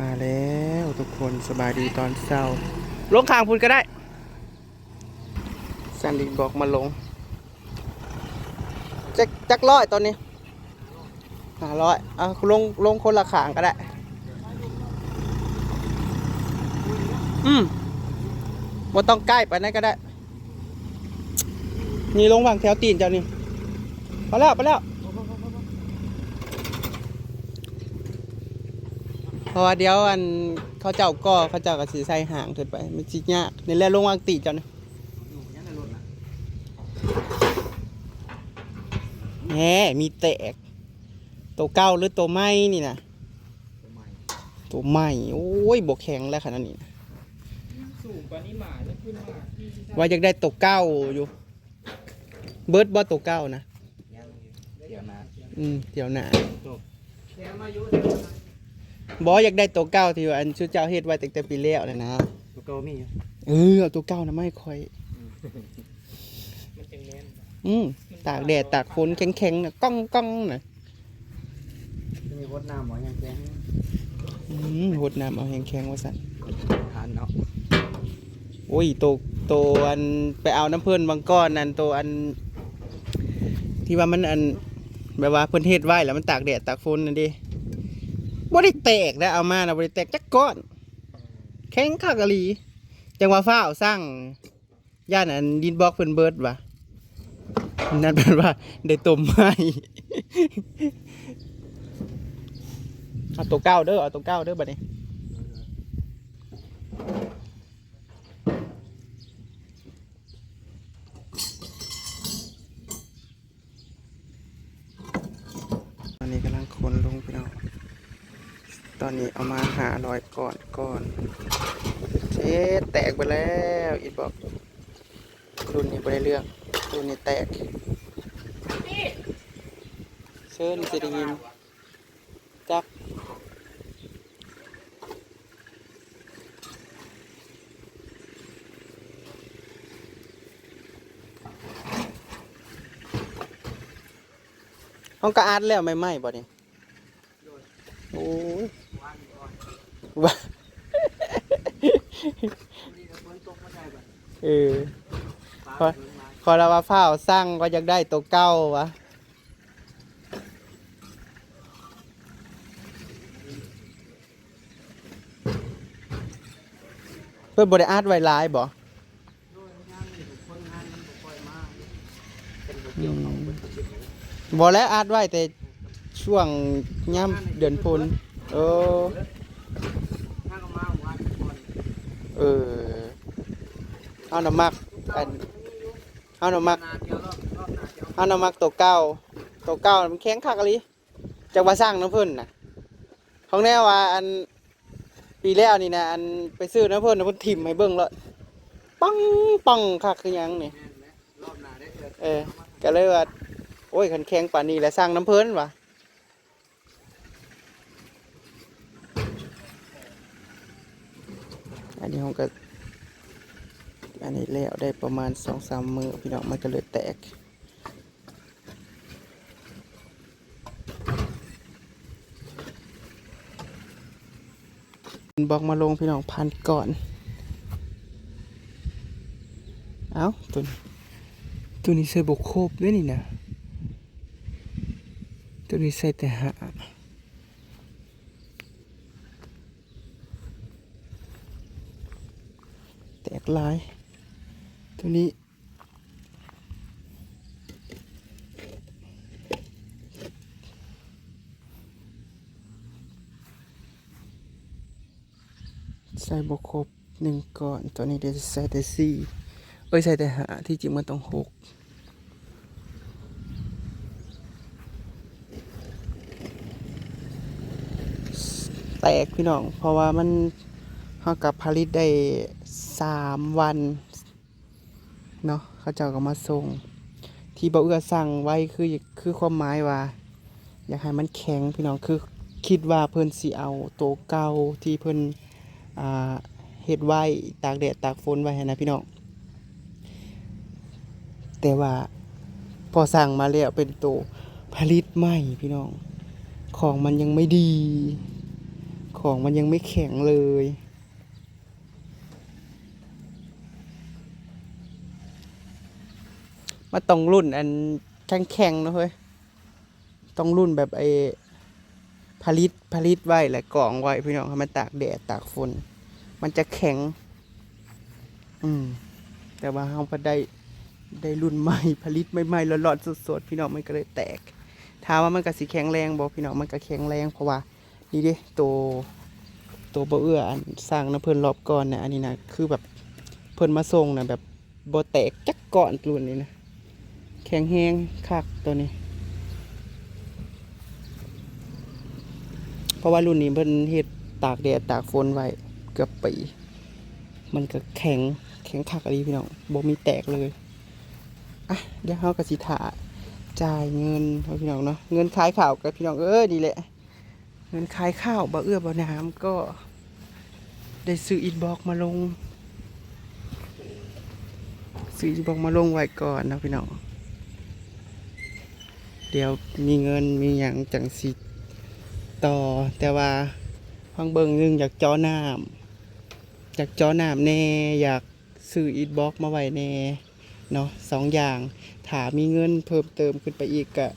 มาแล้วทุกคนสบายดีตอนเช้าลงข้างพุ่นก็ได้สันดิบอกมาลงจักจักร้อยตอนนี้ห้าร้อยเอาลงลงคนละข้างก็ได้ อืมบ่ต้องใกล้ไปไหนนก็ได้ นี่ลงวางแถวตีนเจ้านี่ไปแล้วไปแล้ว เพ ราะว่าเดี๋ยวอันเขาเจ้าก็เขาเจ้าก็สีใส่ห่างเกินไป มันจิยากนี่แหละลงวางตีนเจ้านี่แหมมีแตก ตัวเก้าหรือตัวไม้นี่นะตัวใหม่โอ้ยบกแข็งแล้วขนาดนี้นะสูงกว่านี้หมาจะขึ้นมาที่ที่ว่าอยากได้ตัวเก้าอยู่ เบิร์ดบอตัวเก้านะเดี๋ยวนะอืมเดี๋ยวหนาแค่มายุ บออยากได้ตัวเก้าที่ว่าอันชุดเจ้าเฮ็ดไว้ตั้งแต่ปีแล้วเลยนะตัวเก่ามีอยู่เออเอาตัวเก้านะไม่ค่อย มันจังแน่นอืมตากแดดตากฝนแข็งๆนะก้องก้องๆนะมีวดน้ำหมอยังแข็งอืมหดน้ำเอาแข็งๆว่าสั่นทานเนาะโอ้ยตัวตัวอันไปเอาน้ำเพิ่นบางก้อนนั่นตัวอัน ที่ว่ามันอันแบบว่าเพิ่นเฮ็ดไว้แล้วมันตากแดดตากฝนนั่นดิ บริแตกนะเอามานะบริแตกจักก้อน แข็งข้ากะลี จังว่าฟ้าวสร้างย่านอันดินบล็อกเพิ่นเบิร์ดว่ะนั่นเป็นว่าได้ต้มไม้เอาตัวเก้าเด้อเอาตัวเก้าเด้อบัดนี้ ตอนนี้กำลังคนลงพี่น้อง ตอนนี้เอามา หาลอยก่อนก่อนเช็ดแตกไปแล้วอีบอกรุ่นนี้ไม่ได้เรื่องรุ่นนี้แตกเชิญสิได้ยินจักห้องกระอาดแล้วไม่ไหม้บ่เนี่ยโอ้ย ว่าเออพอขอเราว่าฝ้าวสร้างก็ยากได้ตัวเก้าวะเพื่อบริอาร์ตไวไลายบ่อืมบ่แล้วอาร์ตไว้แต่ช่วงย่ำเดือนพุนเออ ถ้าก็มาวันก่อน เออเอาน้ำมักอันเอาน้ำมักเอาวน้ำมักตัวเก้าตัวเก้ามันแข็งคักอะลิจากว่าสร้างน้ำเพิ่นนะของแน่ว่าอันปีแล้วนี่นะอันไปซื้อน้ำเพิ่นน้ำเพิ่นถิ่มให้เบิ่งเลยปังปังคักคือยังนี่เออก็เลยว่าโอ้ยคันแข็งป่านนี้แหละสร้างน้ำเพิ่นว่ะ อันนี้ผมก็อันนี้แล้วได้ประมาณสองสามมือพี่น้องมันก็เลยแตกบอกมาลงพี่น้องพันก่อน เอาตัวนี้ตัวนี้ใส่บกโคบด้วยนี่นะตัวนี้ใส่แต่หาแตก หลาย ตัวนี้ ใส่บกครบหนึ่งก่อน ตัวนี้เดี๋ยวใส่แต่สี่เอ้ย ใส่แต่หาที่จริงมันต้องหกแตกพี่น้อง เพราะว่ามันเฮากับผลิตได้ สามวันเนาะเขาเจ้าก็มาส่ง ที่บ่เอื้อสั่งไว้คือคือความหมายว่า อยากให้มันแข็งพี่น้องคือคิดว่าเพิ่นสิเอาตัวเก่าที่เพิ่นอ่าเฮ็ดไว้ตากแดดตากฝนไว้ให้นะพี่น้องแต่ว่าพอสั่งมาแล้วเป็นตัวผลิตใหม่พี่น้อง ของมันยังไม่ดี ของมันยังไม่แข็งเลย มาต้องรุ่นอันแข็งแข็งๆนะเฮ้ยต้องรุ่นแบบไอ้ผลิตผลิตไว้และกรองไว้พี่น้องให้มันตากแดดตากฝนมันจะแข็ง อืม แต่ว่าเราพอได้ได้รุ่นใหม่ผลิตใหม่ๆร้อนๆสดๆพี่น้องมันก็เลยแตกถามว่ามันก็สิแข็งแรงบ่พี่น้องมันก็แข็งแรงเพราะว่านี่ด้ตัวตัวบ่เอื้ออันสร้างนะเพิ่นรอบก่อนนะอันนี้นะคือแบบเพิ่นมาส่งนะแบบบ่แตกจักก่อนรุ่นนี้นะ แข็งแฮงคักตัวนี้ เพราะว่ารุ่นนี้เพิ่นเฮ็ดตากแดดตากฝนไว้เกือบปี มันก็แข็งแข็งคักอะไรพี่น้องบ่มีแตกเลย อะเดี๋ยวเฮาก็สิถาจ่ายเงินให้พี่น้องเนาะเงินขายข้าวกับพี่น้องเอ้ยนี่แหละ เงินขายข้าวบ่เอื้อบ่น้ำก็ได้ซื้ออินบ็อกมาลงซื้ออินบ็อกมาลงไว้ก่อนนะพี่น้อง เดี๋ยวมีเงินมีอย่างจังสิต่อ แต่ว่าฟังเบิ่งหนึงอยากจอน้ำอยากจอน้ำแน่อยากซื้ออินบ็อกซ์มาไว้แน่เนาะสองอย่างถ้ามีเงินเพิ่มเติมขึ้นไปอีกก็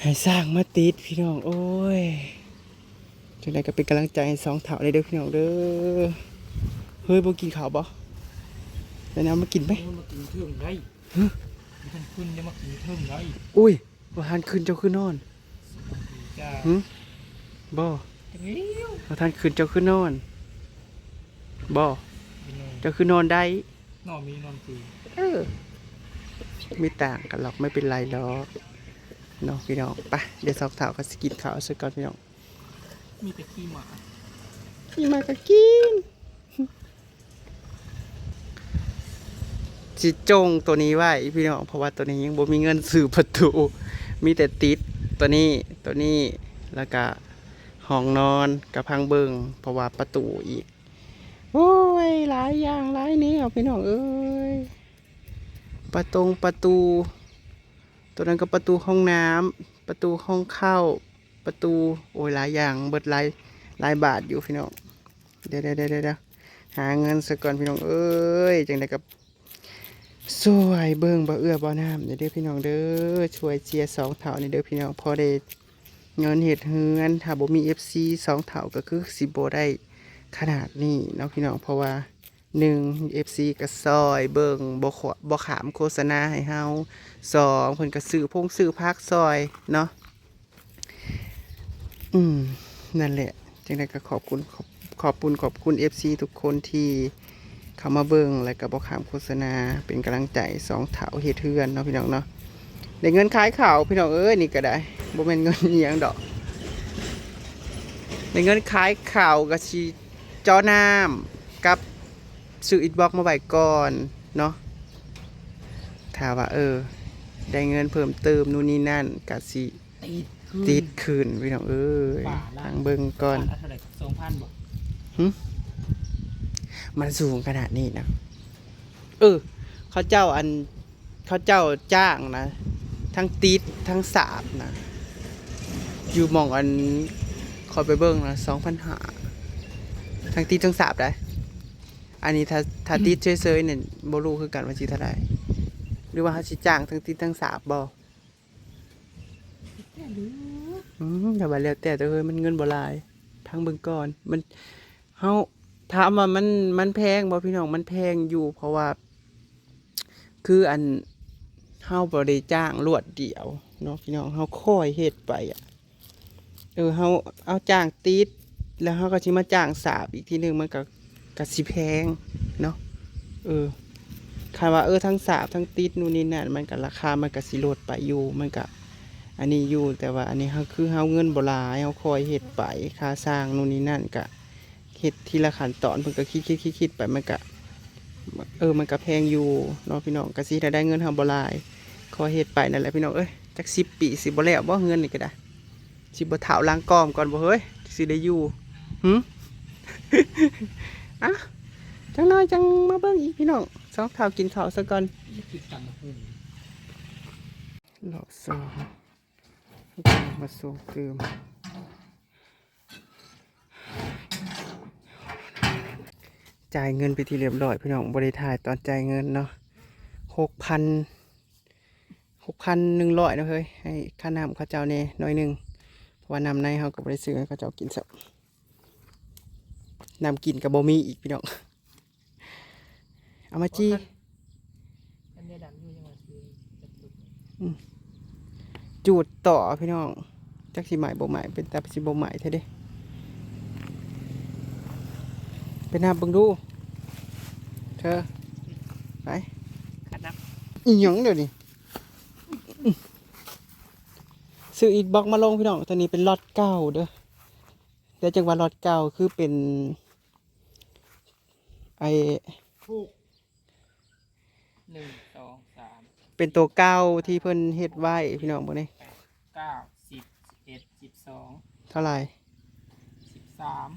ให้สร้างมาติดพี่น้อง โอ้ยจังไดก็เป็นกำลังใจให้สองเถ่าเลยเด้อพี่น้องเด้อเฮ้ยบ่กินข้าวบ่แล้วน้ำมากินไหมมันมากินเทิงได้มันขึ้นจะมากินเทิงได้อุ้ยว่าทานคืนเจ้าคืนนอนจ้าหึบ่จังเลี้ยวว่าทานคืนเจ้าคืนนอนบ่พี่น้องเจ้าคืนนอนได้นอนมีนอนตีเออไม่ต่างกันหรอกไม่เป็นไรหรอกเนาะพี่น้องไปเดี๋ยวสองเถ่าก็สกินข้าวซะก่อนพี่น้องมีแต่ขี้หมาพี่มาก็กิน จิจงตัวนี้ไว้พี่น้องเพราะว่าตัวนี้ยังบ่มีเงินซื้อประตูมีแต่ติดตัวนี้ตัวนี้แล้วก็ห้องนอนกับพังเบิงเพราะว่าประตูอีกโอ้ยหลายอย่างหลายแนวพี่น้องเอ้ยประตงประตู ตัวนั้นก็ประตูห้องน้ำประตูห้องเข้าประตูโอ้ยหลายอย่างเบิดหลายหลายบาทอยู่พี่น้องเดี๋ยวเดี๋ยวเดี๋ยวเดี๋ยวหาเงินสักก่อนพี่น้องเอ้ยจังไดกับ สวยเบิ่งบ่เอื้อบ่น้ำเดี๋ยวเด้อพี่น้องเด้อช่วยเจียร์สองเท่านี่เด้อพี่น้องพอได้เงินเห็ดเฮือนถ้าบ่มี FC สองเท่าก็คือสิบ่ได้ขนาดนี้เนาะพี่น้องเพราะว่าหนึ่ง FC ก็ซอยเบิ่งบ่ขบ่ขามโฆษณาให้เฮาสองเพิ่นก็ซื้อพงซื้อพักซอยเนาะอืมนั่นแหละจังไดก็ขอบคุณขอบขอบคุณขอบคุณ FC ทุกคนที่ เข้ามาเบิ่งและก็บอกขามโฆษณาเป็นกำลังใจสองเถาเฮ็ดเทือนเนาะพี่น้องเนาะได้เงินขายข่าวพี่น้องเอ้ยนี่ก็ได้บ่แม่นเงินอิหยังดอกได้เงินขายข่าวก็สิจอน้ำกับซื้ออินบ็อกมาไว้ก่อนเนาะถ้าว่าเออ ได้เงินเพิ่มเติมนู่นนี่นั่นก็สิติดติดคืนพี่น้องเอ้ยป่าละทางเบิ่งก่อนป่าละเท่าไหร่สองพันบ่ มันสูงขนาดนี้นะเออเขาเจ้าอันเขาเจ้าจ้างนะ ทั้งติดทั้งสาบนะ อยู่หมองอันคอยไปเบิ้งนะสองพันหาทั้งติดทั้งสาบได้อันนี้ถ้าถ้าติดเฉยๆเนี่ยบรู้คือกันว่าสิเท่าไหร่หรือว่าเขาสิจ้างทั้งติดทั้งสาบบ่อืมแต่ว่าแล้วแต่แต่เฮ้ยมันเงินบ่หลายทางเบิ่งก่อนมันเฮา ถามว่ามันมันแพงบ่พี่น้องมันแพงอยู่ เพราะว่า คืออันเฮาบ่ได้จ้างรวดเดียวเนาะพี่น้องเฮาค่อยเฮ็ดไปอะเออเฮาเอาจ้างติดแล้วเฮาก็สิมาจ้างสาบอีกทีหนึงมันก็ก็สิแพงเนาะเออคาว่าเออทั้งสาบทั้งติดนู่นนี่นั่นมันก็ราคามันก็สิลดไปอยู่มันก็อันนี้อยู่แต่ว่าอันนี้เฮาคือเฮาเงินบ่หลายเฮาค่อยเฮ็ดไปค่าสร้างนู่นนี่นั่นก็ เฮ็ดทีละขั้นตอนเพิ่นก็คิดคิดคิดคิดไปมันก็เออมันก็แพงอยู่เนาะพี่น้องก็สิถ้าได้เงินเฮาบ่หลายขอเฮ็ดไปนั่นแหละพี่น้องเอ้ยจัก10ปีสิบ่แล้วบ่เงินนี่ก็ได้สิบ่เฒ่าล้างกอมก่อนบ่เฮ้ยสิได้อยู่หึอะจังน้อยจังมาเบิ่งอีกพี่น้องสองเฒ่ากินข้าวซะก่อนติดกันมาขึ้นรอบสองมาส่งเติม จ่ายเงินไปที่เรียบร้อยพี่น้องบริถ่ายตอนจ่ายเงินเนาะหกพันหกพันหนึ่งร้อยนะเฮ้ยให้ค่าน้ำเข้าเจ้าเนี่ยน้อยหนึ่งเพราะว่าน้ำในเขาก็บริซื้อให้เขาเจ้ากินสับน้ำกินกับโบมีอีกพี่น้องเอามาจี้อันเนี้ยดำอยู่ยังไงคือจะตุกจูดต่อพี่น้องจักสิใหม่บ่ใหม่เป็นตาสิบ่ใหม่เท่เด้ไปน้ำเบิ่งดู เธอ ไปขัดนับอีหยังเดี๋ยวนี้อื้อซื้ออีกบล็อกมาลงพี่น้องตัวนี้เป็นล็อตเก้าเด้อเดี๋ยวจังว่าล็อตเก้าคือเป็น ไอถูกหนึ่งสองสามเป็นตัวเก้าที่เพิ่นเฮ็ดไว้พี่น้องบ่นี่เก้าสิบสิบเอ็ดสิบสองเท่าไหร่สิบสาม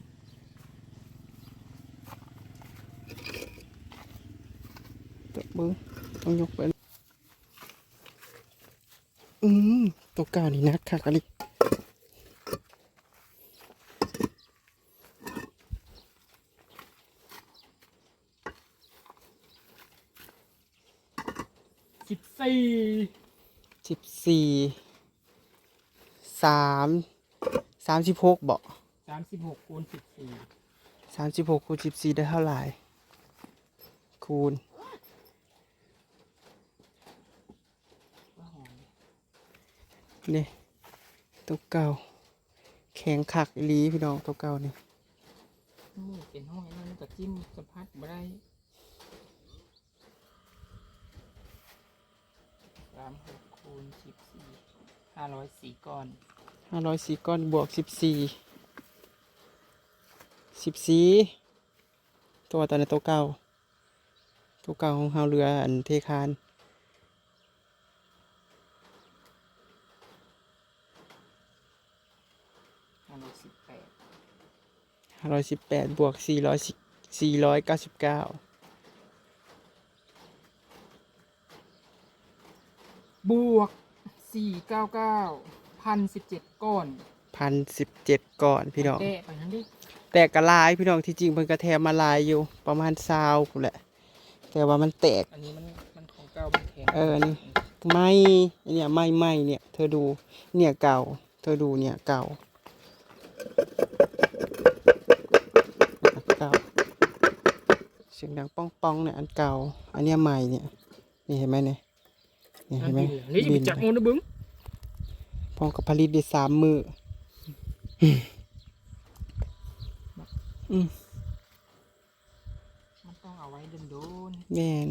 ตัว เบิ้งต้องยกไปอืมตัวเก้านี่นักค่ะกะลิสิบสี่สิบสี่สามสามสิบหกบ่สามสิบหกคูณสิบสี่สามสิบหกคูณสิบสี่ได้เท่าไหร่คูณ ว่าหอม นี่ตัวเก่า แข็งขักอีหลีพี่น้องตัวเก่านี่นี่เป็นห้องนั่นกับจิ้มสัมผัสบ่ได้สามหกคูณสิบสี่ห้าร้อยสี่ก้อนห้าร้อยสี่ก้อนบวกสิบสี่สิบสี่ตัวตอนนี้นตัวเก่าตัวเก่าของเฮาเรืออันเทคาน ห้าร้อยสิบแปด ห้า ร้อยสิบแปดบวกสี่ร้อยสี่ร้อยเก้าสิบเก้าบวกสี่เก้าเก้าพันสิบเจ็ดก้อนพันสิบเจ็ดก่อนพี่น้อง แกะไปนั้นดิแต่กระลายพี่น้องที่จริงเพิ่นกระแทมมาลายอยู่ประมาณซาวกูนแหละ แต่ว่ามันแตก อันนี้มันมันของเก่ามันแข็งเอออันนี้ไม่อันเนี่ยไม่ไม่เนี่ย เธอดูเนี่ยเก่า เธอดูเนี่ยเก่าเก่า สียงดังป้องป้องๆเนี่ยอันเก่า อันเนี้ยใหม่เนี่ย นี่เห็นไหมเนี่ยนี่อัเห็นนไหมนี้นี่จะไปจับมันนะบึ้งพร้อมกับผลิตได้สามมืออืมมันต้องเอาไว้โดนแม่น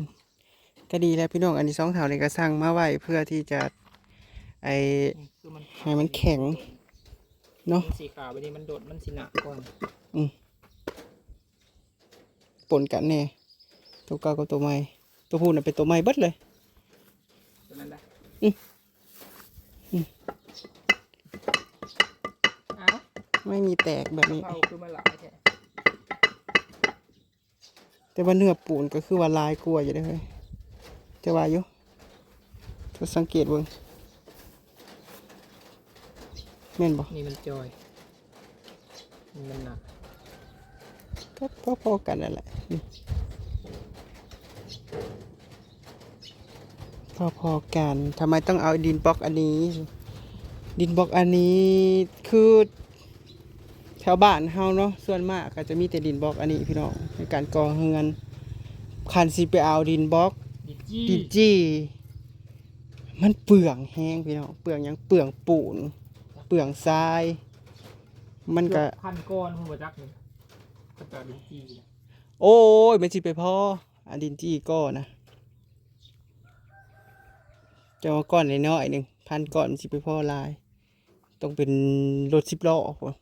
ก็ดีแล้วพี่น้องอันนี้สองแถวนี่ก็สั่งมาไว้เพื่อที่จะ ไอๆนี่คือมันให้มันแข็ง เนาะมันสีขาวไปนี่มันโดดมันสีหนักก่อน ปนกันแน่ตัวเก่ากับตัวใหม่ ตัวผู้น่ะเป็นตัวใหม่เบิดเลยตัวนั้นแหละอืมอืมเอ้าไม่มีแตกแบบนี้เผาคือมาหลายแท้แต่ว่าเนื้อปูนก็คือว่าลายกลัวอยู่ได้อเลยจะว่าอยู่เธอสังเกตเบิ่งแม่นบ่นี่มันจอยนี่มันหนัก ก็พอๆกันนั่นแหละนี่พอๆกันทำไมต้องเอาดินบล็อกอันนี้ ดินบล็อกอันนี้คือแถวบ้านเฮาเนาะส่วนมากก็จะมีแต่ดินบล็อกอันนี้พี่น้องในการก่อเฮือนคันสิไปเอาดินบล็อกดิจี้ดินจี้ มันเปลืองแห้งพี่น้องเปลืองหยังเปลืองปูน เปลืองทราย มันก็เกือบพันก้อนหัวจักเลย ก็จะดินจีโอ้ยไมันสิไปพ่ออันดินจีก้อนนะจะมาก้อนน้อยๆหนึ่งพันก้อนมันสิไปพ่อลาย ต้องเป็นรถสิบล้อพอ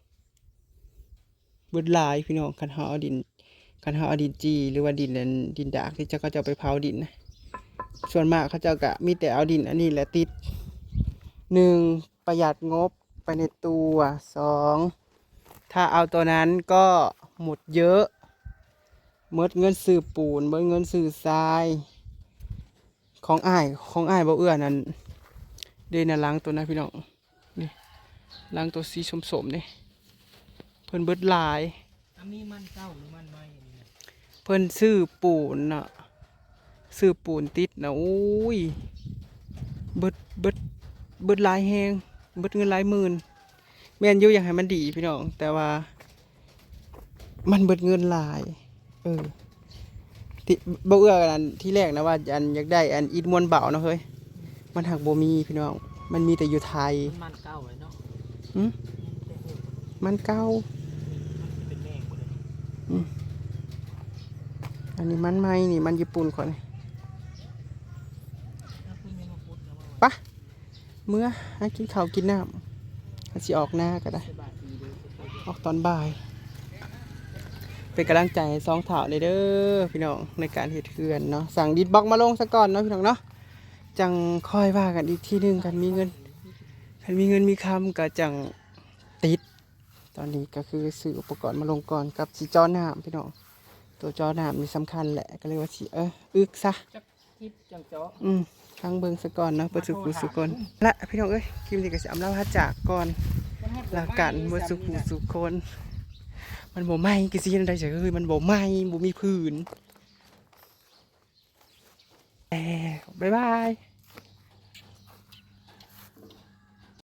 เบิดลายพี่น้องคันหาอาดินคันหาอาดินจีหรือว่าดินนั้นดินดากที่เจ้าก็จะเอาไปเผาดินนะส่วนมากเขาเจ้ากะมีแต่เอาดินอันนี้แหละติดหนึ่งประหยัดงบไปในตัวสองถ้าเอาตัวนั้นก็ หมดเยอะเมดเงินซื้อปูนเมดเงินซื้อทราย ของอ้ายของอ้ายบ่เอื้อนั่นเดนนะล้างตัวนะพี่น้องนี่ล้างตัวสีสมๆนี่เพิ่นเบิดหลายอันนี้มันเก้าหรือมันไม่อันนี้นะเพิ่นซื้อปูนน่ะซื้อปูนติดน่ะโอ้ยเบิดเบิดเบิดหลายแฮงเบิดเงินหลายหมื่นแม่นอยู่อยากให้มันดีพี่น้อง แต่ว่า มันเบิดเงินหลาย เออที่บ่เอื้อกันอันที่แรกนะว่าอันอยากได้อันอิฐมวลเบาเนาะเฮ้ย มันหักบ่มีพี่น้อง มันมีแต่อยู่ไทย มันเก่าเลยเนาะหึมันเก่าเป็นแม่งหมดเลยอันนี้มันใหม่นี่มันญี่ปุ่นก่อนนี่ถ้าคุณเมนูพุทธนะว่าปะเมื่อให้กินข้าวกินน้ำให้สิออกหน้าก็ได้ สบายดีเลย ออกตอนบ่าย เป็นกำลังใจให้สองถาเลยเด้อพี่น้องในการเฮ็ดเทือนเนาะสั่งดิดบล็อกมาลงซะก่อนเนาะพี่น้องเนาะจังค่อยว่ากันอีกทีหนึงกันมีเงินกันมีเงินมีคำก็จังติด ตอนนี้ก็คือซื้ออุปกรณ์มาลงก่อนกับสีจอน้ำพี่น้องตัวจอน้ำนี่สำคัญแหละก็เลยว่าสิเอออึกซะจักทิพย์จังเจาะอืมทางเบิงสะก่อนเนาะเปิดสุขุสุกคนละพี่น้องเอ้ยคลิปนี้ก็สิอำลาพระจากก่อนลากันบ่สุขุสุคน มันบ่ไหม้ก็สิเฮ็ดจั่งใดเฉยเอ้ยมันบ่ไหม้บ่มีผื่นแต่บ๊ายบาย